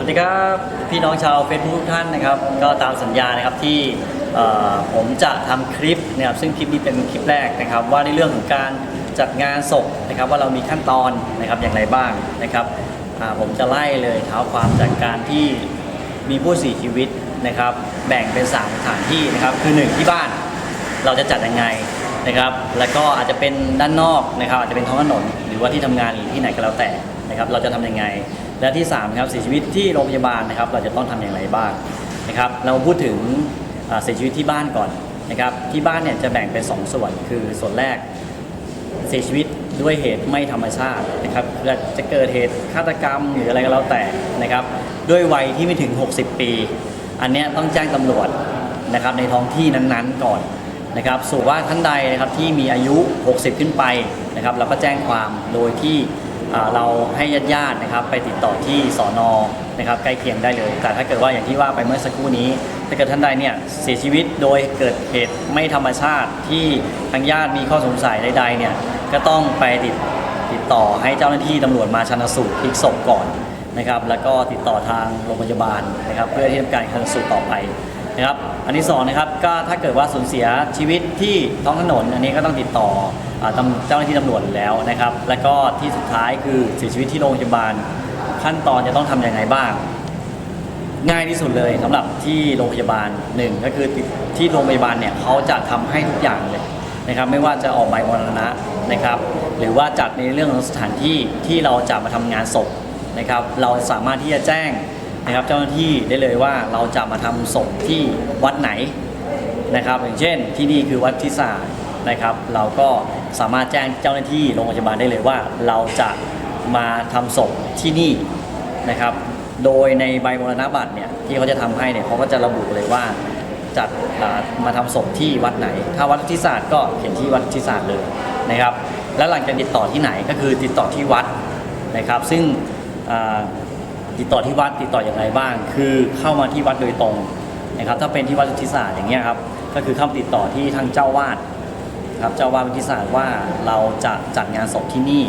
สวัสดีครับพี่น้องชาวเฟซบุ๊กทุกท่านนะครับ ก็ตามสัญญานะครับที่ผมจะทำคลิปนะครับซึ่งคลิปนี้เป็นคลิปแรกนะครับ ว่าในเรื่องของการจัดงานศพนะครับ ว่าเรามีขั้นตอนนะครับอย่างไรบ้างนะครับผมจะไล่เลยเท้าความจากการที่มีผู้เสียชีวิตนะครับ แบ่งเป็น 3 สถานที่นะครับ คือหนึ่งที่บ้านเราจะจัดยังไงนะครับ แล้วก็อาจจะเป็นด้านนอกนะครับ อาจจะเป็นท้องถนนหรือว่าที่ทำงานหรือที่ไหนก็แล้วแต่นะครับ เราจะทำยังไง และที่3ครับเสียชีวิตที่โรงพยาบาลนะครับ เราจะต้องทำอย่างไรบ้างนะครับ เราพูดถึงเสียชีวิตที่บ้านก่อนนะครับ ที่บ้านเนี่ยจะแบ่งเป็น 2 ส่วน คือส่วนแรกเสียชีวิตด้วยเหตุไม่ธรรมชาตินะครับจะเกิดเหตุฆาตกรรมหรืออะไรก็แล้วแต่นะครับ ด้วยวัยที่ไม่ถึง 60 ปี อันเนี้ยต้องแจ้งตำรวจนะครับในท้องที่นั้นๆก่อนนะครับส่วนว่าท่านใดนะครับที่มีอายุ 60 ขึ้นไปนะครับเราก็แจ้งความโดยที่ เราให้ญาติๆนะครับไปติดต่อที่สอนอนะครับใกล้เคียงได้เลย แต่ถ้าเกิดว่าอย่างที่ว่าไปเมื่อสักครู่นี้ ถ้าเกิดท่านใดเนี่ยเสียชีวิตโดยเกิดเหตุไม่ธรรมชาติที่ทางญาติมีข้อสงสัยใดๆเนี่ยก็ต้องไปติดติดต่อให้เจ้าหน้าที่ตำรวจมาชันสูตรพลิกศพก่อนนะครับแล้วก็ติดต่อทางโรงพยาบาลนะครับเพื่อที่ทำการชันสูตรต่อไป นะครับ อันที่สองนะครับก็ถ้าเกิดว่าสูญเสียชีวิตที่ท้องถนน อันนี้ก็ต้องติดต่ออตเจ้าหน้าที่ตำรวจแล้วนะครับ แล้วก็ที่สุดท้ายคือเสียชีวิตที่โรงพยาบาลขั้นตอนจะต้องทำยังไงบ้าง ง่ายที่สุดเลยสำหรับที่โรงพยาบาลหนึ่งก็คือที่โรงพยาบาลเนี่ยเขาจะทำให้ทุกอย่างเลยนะครับ ไม่ว่าจะออกใบมรณะนะครับ หรือว่าจัดในเรื่องของสถานที่ที่เราจะมาทำงานศพนะครับ เราสามารถที่จะแจ้ง นะครับเจ้าหน้าที่ได้เลยว่าเราจะมาทำศพที่วัดไหนนะครับ อย่างเช่นที่นี่คือวัดทิศานะครับ เราก็สามารถแจ้งเจ้าหน้าที่โรงพยาบาลได้เลยว่า เราจะมาทำศพที่นี่นะครับ โดยในใบมรณบัตรเนี่ยที่เขาจะทำให้เนี่ยเขาก็จะระบุเลยว่าจัดมาทำศพที่วัดไหน ถ้าวัดที่ศาสตร์ก็เขียนที่วัดที่ศาสตร์เลยนะครับ แล้วหลังจากติดต่อที่ไหนก็คือติดต่อที่วัดนะครับ ซึ่ง ติดต่อที่วัดติดต่ออย่างไรบ้าง คือเข้ามาที่วัดโดยตรงนะครับ ถ้าเป็นที่วัดที่ศาสตร์อย่างเงี้ยครับก็คือเข้ามติดต่อที่ทางเจ้าวาดครับเจ้าวาดวิทยาศาสตร์ว่าเราจะจัดงานศพที่นี่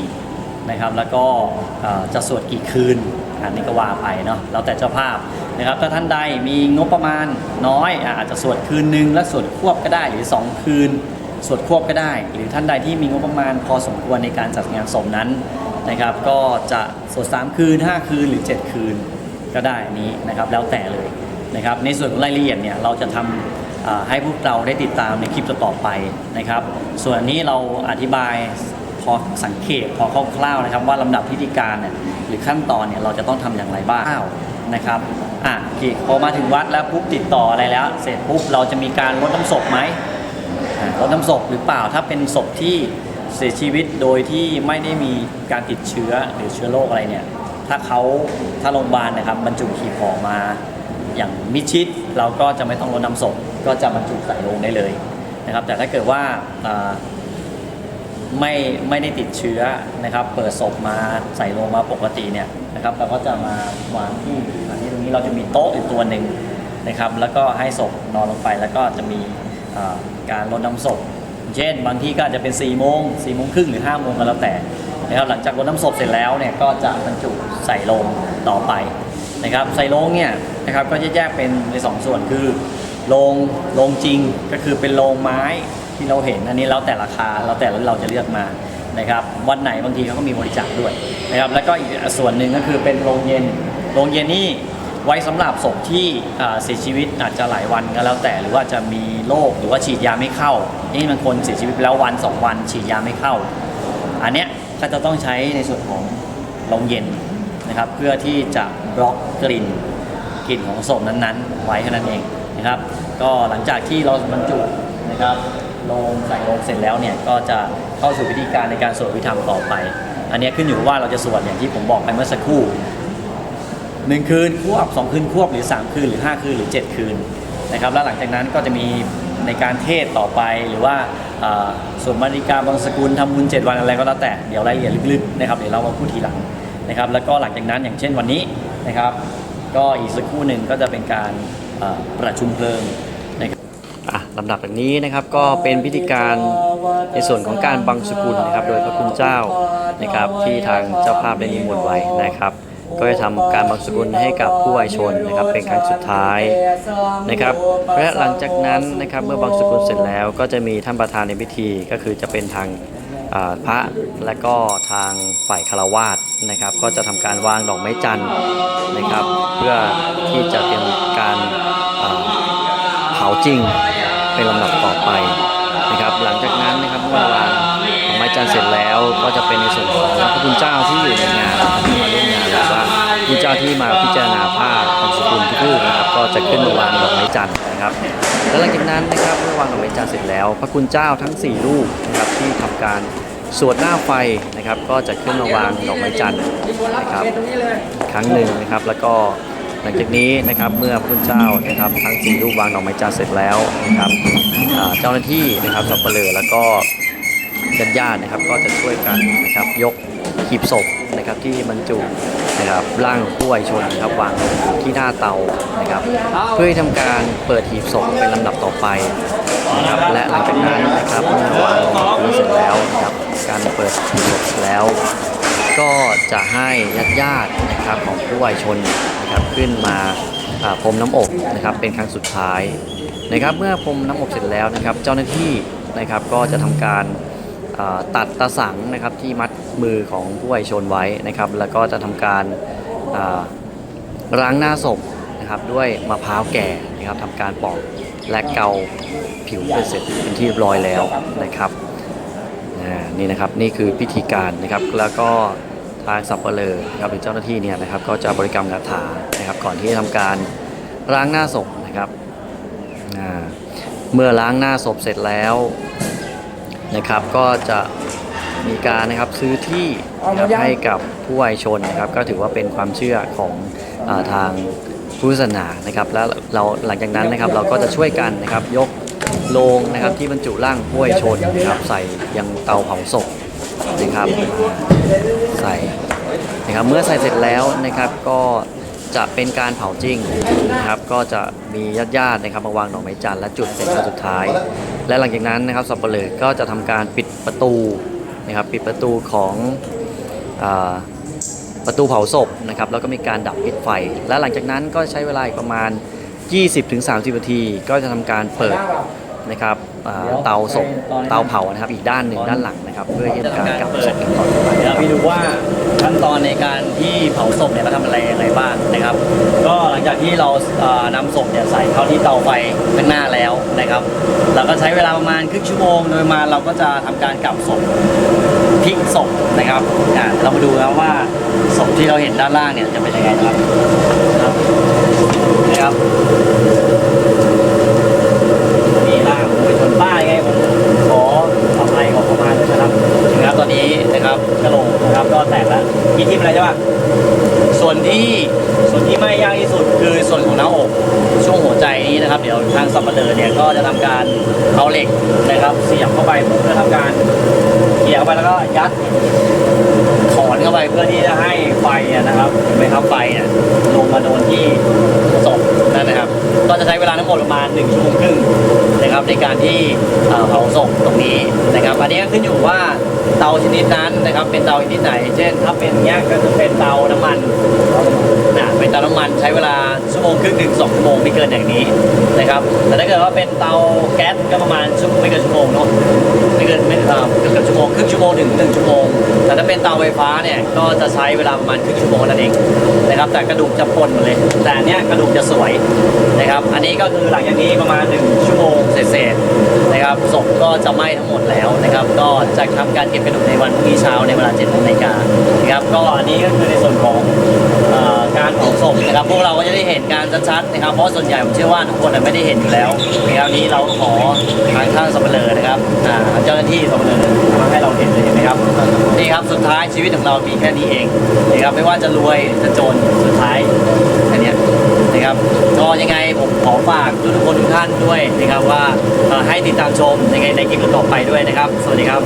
นะครับ แล้วก็จะสวดกี่คืนอันนี้ก็ว่าไปเนาะแล้วแต่เจ้าภาพนะครับ ถ้าท่านใดมีงบประมาณน้อยอาจจะสวดคืนหนึ่งแล้วสวดควบก็ได้หรือ 2 คืนสวดควบก็ได้ หรือท่านใดที่มีงบประมาณพอสมควรในการจัดงานศพนั้น นะครับ ก็จะสวด3 คืน 5 คืนหรือ 7 คืนก็ได้นี้นะครับแล้วแต่เลยนะครับ ในส่วนของรายละเอียดเนี่ยเราจะทำอ่าให้พวกเราได้ติดตามในคลิปต่อไปนะครับ ส่วนนี้เราอธิบายพอสังเกตพอคร่าวๆนะครับ ว่าลำดับพิธีการเนี่ยหรือขั้นตอนเนี่ยเราจะต้องทำอย่างไรบ้างนะครับอะพอมาถึงวัดแล้วปุ๊บติดต่ออะไรแล้ว เสร็จปุ๊บเราจะมีการลดน้ำศพไหมอ่ารดน้ำศพหรือเปล่าถ้าเป็นศพที่ เสียชีวิตโดยที่ไม่ได้มีการติดเชื้อหรือเชื้อโรคอะไรเนี่ย ถ้าเขาถ้าโรงพยาบาลนะครับบรรจุขีดห่อมา อย่างมิดชิดเราก็จะไม่ต้องรดน้ำศพก็จะบรรจุใส่ลงได้เลยนะครับ แต่ถ้าเกิดว่าไม่ไม่ได้ติดเชื้อนะครับ เปิดศพมาใส่ลงมาปกติเนี่ยนะครับเราก็จะมาวางที่อันนี้ตรงนี้เราจะมีโต๊ะอีกตัวหนึ่งนะครับ แล้วก็ให้ศพนอนลงไปแล้วก็จะมีการรดน้ำศพ เช่น บางที่ก็อาจจะเป็น4ี่โมงสี่โมงครึ่งหรือ5้าโมงก็แล้วแต่นะครับหลังจากรดน้ำศพเสร็จแล้วเนี่ยก็จะบรรจุใส่ลงต่อไปนะครับใส่ลงเนี่ยนะครับก็จะแยกเป็นในสองส่วนคือโรงโรงจริงก็คือเป็นโรงไม้ที่เราเห็นอันนี้แล้วแต่ราคาแล้วแต่เราจะเลือกมานะครับวันไหนบางทีเขาก็มีบริจาคด้วยนะครับแล้วก็อีกส่วนหนึ่งก็คือเป็นโรงเย็นโรงเย็นนี่ ไว้สำหรับศพที่เสียชีวิตอาจจะหลายวันก็แล้วแต่ หรือว่าจะมีโรคหรือว่าฉีดยาไม่เข้า นี่มันคนเสียชีวิตแล้ววันสองวัน ฉีดยาไม่เข้า อันเนี้ยก็จะต้องใช้ในส่วนของโรงเย็นนะครับ เพื่อที่จะบล็อกกลิ่นกลิ่นของศพนั้นๆ ไว้แค่นั้นเองนะครับ ก็หลังจากที่เราบรรจุนะครับลงใส่ลงเสร็จแล้วเนี่ยก็จะเข้าสู่วิธีการในการสวดวิธรรมต่อไป อันเนี้ยขึ้นอยู่ว่าเราจะสวดอย่างที่ผมบอกไปเมื่อสักครู่ หนึ่งคืนควบสองคืนควบหรือ 3 คืนหรือ 5 คืนหรือ 7 คืนนะครับแล้วหลังจากนั้นก็จะมีในการเทศต่อไปหรือว่าส่วนมริกาบางสกุลทำบุญ7วันอะไรก็แล้วแต่เดี๋ยวรายละเอียดลึกๆนะครับเดี๋ยวเรามาพูดทีหลังนะครับแล้วก็หลังจากนั้นอย่างเช่นวันนี้นะครับก็อีกสักครู่หนึ่งก็จะเป็นการประชุมเพลิงนะครับลำดับแบบนี้นะครับก็เป็นพิธีการในส่วนของการบังสกุลนะครับ โดยพระคุณเจ้านะครับที่ทางเจ้าภาพได้นิมนต์ไว้นะครับ ก็จะทำการบังสกุลให้กับผู้วายชนนะครับเป็นครั้งสุดท้ายนะครับและหลังจากนั้นนะครับเมื่อบังสกุลเสร็จแล้ว ก็จะมีท่านประธานในพิธีก็คือจะเป็นทางพระและก็ทางฝ่ายคารวาสนะครับ ก็จะทำการวางดอกไม้จันทร์นะครับ เพื่อที่จะเป็นการเผาจริงเป็นลำดับต่อไปนะครับ หลังจากนั้นนะครับเมื่อวางดอกไม้จันทร์เสร็จแล้วก็จะเป็นในส่วนของพระคุณเจ้าที่อยู่ใน ที่มาพิจารณาผ้าบางสกุลทุกรูปนะครับก็จะขึ้นมาวางดอกไม้จันทร์นะครับและหลังจากนั้นนะครับเมื่อวางดอกไม้จันทร์เสร็จแล้ว พระคุณเจ้าทั้ง 4 รูปนะครับที่ทำการสวดหน้าไฟนะครับ ก็จะขึ้นมาวางดอกไม้จันทร์นะครับครั้งหนึ่งนะครับแล้วก็หลังจากนี้นะครับเมื่อพระคุณเจ้านะครับทั้งสี่รูปวางดอกไม้จันทร์เสร็จแล้วนะครับเจ้าหน้าที่นะครับสับเปลือแล้วก็ญาติญาติๆนะครับก็จะช่วยกันนะครับยก หีบศพนะครับที่บรรจุนะครับร่างผู้วายชนนะครับวางที่หน้าเตานะครับเพื่อให้ทำการเปิดหีบศพเป็นลำดับต่อไปนะครับและหลังจากนั้นนะครับเมื่อวางหีบนี้เสร็จแล้วนะครับการเปิดหีบศพแล้วก็จะให้ญาติญาตินะครับของผู้วายชนนะครับขึ้นมาพรมน้ำอบนะครับเป็นครั้งสุดท้ายนะครับเมื่อพรมน้ำอบเสร็จแล้วนะครับ เจ้าหน้าที่นะครับก็จะทำการตัดตาสังนะครับที่มัด มือของผู้วายชนไว้นะครับ แล้วก็จะทำการล้างหน้าศพนะครับด้วยมะพร้าวแก่นะครับทำการปอกและเกาผิวเป็นเสร็จเป็นที่เรียบร้อยแล้วนะครับนี่นะครับนี่คือพิธีการนะครับแล้วก็ทางสับเปลอนะครับหรือเจ้าหน้าที่เนี่ยนะครับก็จะบริกรรมคาถานะครับก่อนที่จะทำการล้างหน้าศพนะครับเมื่อล้างหน้าศพเสร็จแล้วนะครับก็จะ มีการนะครับซื้อที่นะครับให้กับผู้วายชนนะครับ ก็ถือว่าเป็นความเชื่อของอาทางพุทธศาสนานะครับ แล้วเราหลังจากนั้นนะครับเราก็จะช่วยกันนะครับยกโลงนะครับที่บรรจุร่างห้วยชนนะครับใส่ยังเตาเผาศพนะครับ ใส่นะครับเมื่อใส่เสร็จแล้วนะครับก็จะเป็นการเผาจริงนะครับก็จะมีญาติญาติๆนะครับมาวางดอกไม้จันทร์และจุดเป็นครั้งสุดท้าย และหลังจากนั้นนะครับสับเปลือก็จะทำการปิดประตู นะครับปิดประตูของอประตูเผาศพนะครับแล้วก็มีการดับปิดไฟ และหลังจากนั้นก็ใช้เวลาอีกประมาณ 20-30นาที ก็จะทำการเปิด นะครับอ่าเตาศพเตาเผานะครับ อีกด้านหนึ่งด้านหลังนะครับ เพื่อที่จะการกลับศพกันต่อไปเดี๋ยวพี่ดูว่าขั้นตอนในการที่เผาศพเนี่ยเขาทำอะไรยังไงบ้างนะครับ ก็หลังจากที่เราอ่านำศพเนี่ยใส่เข้าที่เตาไฟข้างหน้าแล้วนะครับ เราก็ใช้เวลาประมาณครึ่งชั่วโมงโดยประมาณเราก็จะทำการกลับศพพลิกศพนะครับอ่าเรามาดูนะว่าศพที่เราเห็นด้านล่างเนี่ยจะเป็นยังไงนะครับนะครับนะครับ มีร่างไปชนป้ายไงผมขอทำอะไรขอประมาณด้วยนะครับนะครับตอ นนี้นะครับกระโหลกนะครับก็แตกแล้วมีทิ่มอะไรใช่ปะส่วนที่ส่วนที่ไม่ยากที่สุดคือส่วนของหน้าอกช่วงหัวใจนี้นะครับ เดี๋ยวทางสับปะเลอเนี่ยก็จะทำการเอาเหล็กนะครับ เสียบเข้าไปเพื่อทำการเกี่ยวเข้าไปแล้วก็ยัดถอนเข้าไปเพื่อที่จะให้ไฟเนี่ยนะครับเห็นไหมครับไฟเนี่ยลงมาโดนที่ศพนั่นนะครับ ก็จะใช้เวลาทั้งหมดประมาณ1ชั่วโมงครึ่ง นะครับในการที่เผาศพตรงนี้นะครับ อันนี้ขึ้นอยู่ว่าเตาชนิดนั้นนะครับ เป็นเตาชนิดไหน เช่น ถ้าเป็นเงี้ยก็จะเป็นเตาน้ำมันนะเป็นเตาน้ำมันใช้เวลาชั่วโมงครึ่งถึงสองชั่วโมงไม่เกินอย่างนี้นะครับ แต่ถ้าเกิดว่าเป็นเตาแก๊สก็ประมาณชั่วไม่เกินชั่วโมงเนาะไม่เกินไม่เอ่อเกือบชั่วโมงครึ่งชั่วโมงถึงหนึ่งชั่วโมง แต่ถ้าเป็นเตาไฟฟ้าเนี่ยก็จะใช้เวลาประมาณครึ่งชั่วโมงนั่นเองนะครับ แต่กระดูกจะปนหมดเลย แต่อันเนี้ยกระดูกจะสวยนะครับ อันนี้ก็คือหลังจากนี้ประมาณ1ชั่วโมงเศษๆนะครับศพก็จะไหม้ทั้งหมดแล้วนะครับ ก็จะทำการเก็บกระดูกในวันพรุ่งนี้เช้าในเวลา7นาฬิกานะครับ ก็อันนี้ก็คือในส่วนของอการเผาศพนะครับ พวกเราก็จะได้เห็นการชัดๆนะครับ เพราะส่วนใหญ่ผมเชื่อว่าทุกคนน่ะไม่ได้เห็นอยู่แล้วในครับนี้เราขอทางท่านสับเปลือนะครับเจ้าหน้าที่สับเปลือมาให้เราเห็นเลยนไหมครับนี่ครับสุดท้ายชีวิตของเรามีแค่นี้เองนะครับไม่ว่าจะรวยจะจนสุดท้าย นะครับก็ยังไงผมขอฝากทุกคนทุกท่านด้วยนะครับว่าให้ติดตามชมยังไงในคลิปต่อไปด้วยนะครับ สวัสดีครับ